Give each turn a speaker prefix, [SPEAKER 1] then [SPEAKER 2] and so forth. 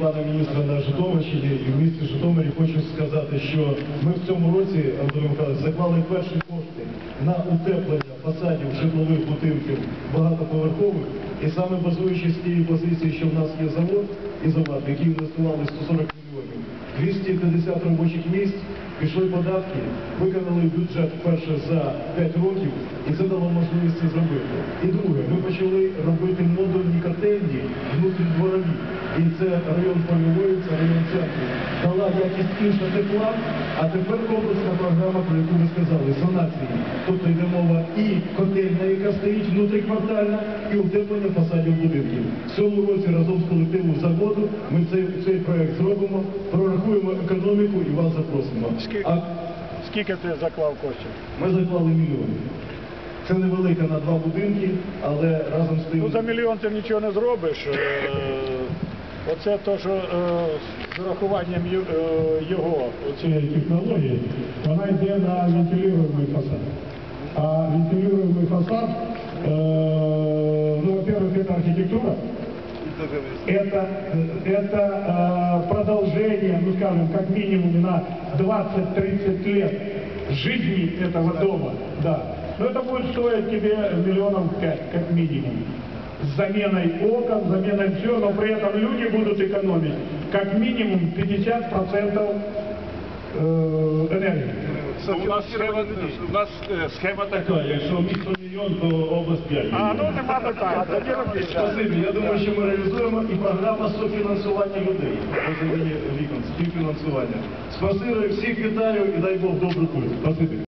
[SPEAKER 1] Пана міністра на Житомирщині і в місті Житомирі хочу сказати, що ми в цьому році, Анатолій Михайлович, заклали перші кошти на утеплення фасадів житлових будинків багатоповерхових. І саме базуючись тієї позиції, що в нас є завод і завод, який інвестували 140 мільйонів, 250 робочих місць, пішли податки, виконали бюджет вперше за 5 років, і це дало можливість це зробити. І друге, ми почали робити. І це район Польової, це район центру. Дала якість інша тепла, а тепер комплексна програма, про яку ви сказали, санації. Тобто йде мова і котельня, яка стоїть внутріквартальна, і утеплення фасадів будинків. В цьому році разом з колективом заводу ми цей, цей проект зробимо, прорахуємо економіку і вас запросимо. А
[SPEAKER 2] Скільки ти заклав коштів?
[SPEAKER 1] ми заклали мільйони. Це невелика на два будинки, але разом з тим...
[SPEAKER 2] Ну за мільйон ти нічого не зробиш. Е, Оце то, що е, з урахуванням ю- е, його. оці-
[SPEAKER 3] цієї технології, вона йде на вентилюємий фасад. А вентилюємий фасад, э, ну, во-первых, это архитектура, это, это э, продолжение, ну, скажем, как минимум на 20-30 лет жизни этого дома, да. Но это будет стоить тебе миллионов пять, как минимум. С заменой окон, заменой все, но при этом люди будут экономить как минимум 50% э, энергии.
[SPEAKER 4] У нас схема, у нас е, схема така, якщо місто мільйон, то область 5
[SPEAKER 2] А ну нема питань, тоді робіть.
[SPEAKER 1] Спасибі. Я думаю, що ми реалізуємо і програма софінансування людей. Розуміє вікон, співфінансування. Спасибі, всіх вітаю і дай Бог добру путь. Спасибі.